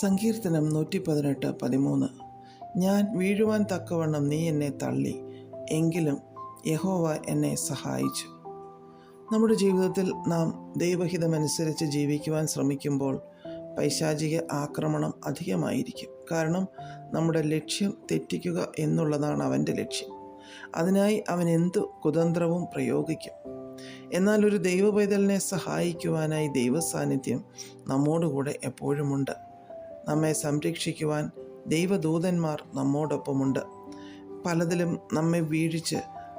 സങ്കീർത്തനം നൂറ്റി പതിനെട്ട് പതിമൂന്ന്. ഞാൻ വീഴുവാൻ തക്കവണ്ണം നീ എന്നെ തള്ളി എങ്കിലും യഹോവ എന്നെ സഹായിച്ചു. നമ്മുടെ ജീവിതത്തിൽ നാം ദൈവഹിതമനുസരിച്ച് ജീവിക്കുവാൻ ശ്രമിക്കുമ്പോൾ പൈശാചിക ആക്രമണം അധികമായിരിക്കും. കാരണം നമ്മുടെ ലക്ഷ്യം തെറ്റിക്കുക എന്നുള്ളതാണ് അവന്റെ ലക്ഷ്യം. അതിനായി അവൻ എന്തു കുതന്ത്രവും പ്രയോഗിക്കും. എന്നാൽ ഒരു ദൈവ പൈതലിനെ സഹായിക്കുവാനായി ദൈവസാന്നിധ്യം നമ്മോടുകൂടെ എപ്പോഴുമുണ്ട്. നമ്മെ സംരക്ഷിക്കുവാൻ ദൈവദൂതന്മാർ നമ്മോടൊപ്പമുണ്ട്. പലതിലും നമ്മെ വീഴിച്ച്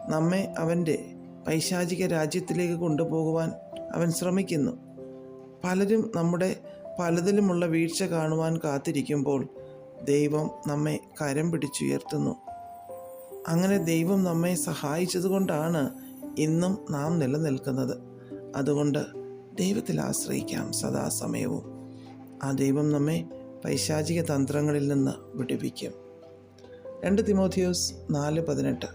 നമ്മെ അവന്റെ പൈശാചിക രാജ്യത്തിലേക്ക് കൊണ്ടുപോകുവാൻ അവൻ ശ്രമിക്കുന്നു. പലരും നമ്മുടെ പലതിലുമുള്ള വീഴ്ച കാണുവാൻ കാത്തിരിക്കുമ്പോൾ ദൈവം നമ്മെ കരം പിടിച്ചുയർത്തുന്നു. അങ്ങനെ ദൈവം നമ്മെ സഹായിച്ചതുകൊണ്ടാണ് ഇന്നും നാം നിലനിൽക്കുന്നത്. അതുകൊണ്ട് ദൈവത്തിൽ ആശ്രയിക്കാം സദാസമയവും. ആ ദൈവം നമ്മെ പൈശാചിക തന്ത്രങ്ങളിൽ നിന്ന് വിടിപ്പിക്കും രണ്ട് തിമോഥിയോസ് നാല് പതിനെട്ട്.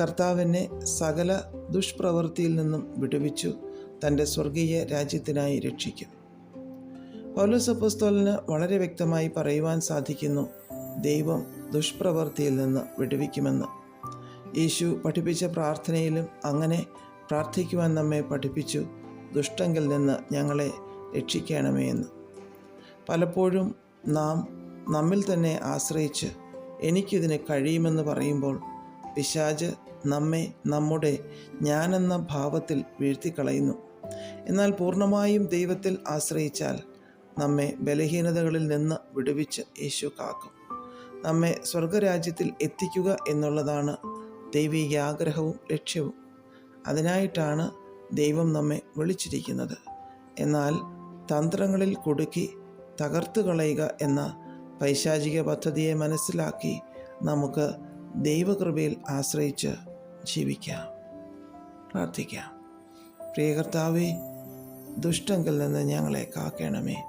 കർത്താവിനെ സകല ദുഷ്പ്രവൃത്തിയിൽ നിന്നും വിടുവിച്ചു തന്റെ സ്വർഗീയ രാജ്യത്തിനായി രക്ഷിക്കും. പൗലോസ് അപ്പോസ്തോലിന് വളരെ വ്യക്തമായി പറയുവാൻ സാധിക്കുന്നു ദൈവം ദുഷ്പ്രവൃത്തിയിൽ നിന്ന് വിടുവിക്കുമെന്ന്. യേശു പഠിപ്പിച്ച പ്രാർത്ഥനയിലും അങ്ങനെ പ്രാർത്ഥിക്കുവാൻ നമ്മെ പഠിപ്പിച്ചു ദുഷ്ടങ്കിൽ നിന്ന് ഞങ്ങളെ രക്ഷിക്കണമേ എന്ന്. പലപ്പോഴും നാം നമ്മിൽ തന്നെ ആശ്രയിച്ച് എനിക്കിതിന് കഴിയുമെന്ന് പറയുമ്പോൾ പിശാജ് നമ്മെ നമ്മുടെ ഞാനെന്ന ഭാവത്തിൽ വീഴ്ത്തിക്കളയുന്നു. എന്നാൽ പൂർണമായും ദൈവത്തിൽ ആശ്രയിച്ചാൽ നമ്മെ ബലഹീനതകളിൽ നിന്ന് വിടുവിച്ച് യേശു കാക്കും. നമ്മെ സ്വർഗരാജ്യത്തിൽ എത്തിക്കുക എന്നുള്ളതാണ് ദൈവിക ആഗ്രഹവും ലക്ഷ്യവും. അതിനായിട്ടാണ് ദൈവം നമ്മെ വിളിച്ചിരിക്കുന്നത്. എന്നാൽ തന്ത്രങ്ങളിൽ കുടുക്കി തകർത്തു കളയുക എന്ന പൈശാചിക പദ്ധതിയെ മനസ്സിലാക്കി നമുക്ക് ദൈവകൃപയിൽ ആശ്രയിച്ച് ജീവിക്കാം. പ്രാർത്ഥിക്കാം. പ്രിയ കർത്താവേ ദുഷ്ടങ്കിൽ നിന്ന് ഞങ്ങളെ കാക്കണമേ.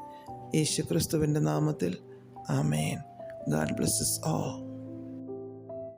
യേശു ക്രിസ്തുവിന്റെ നാമത്തിൽ ആമേൻ. ഗാഡ് ബ്ലസ്സസ് ഓ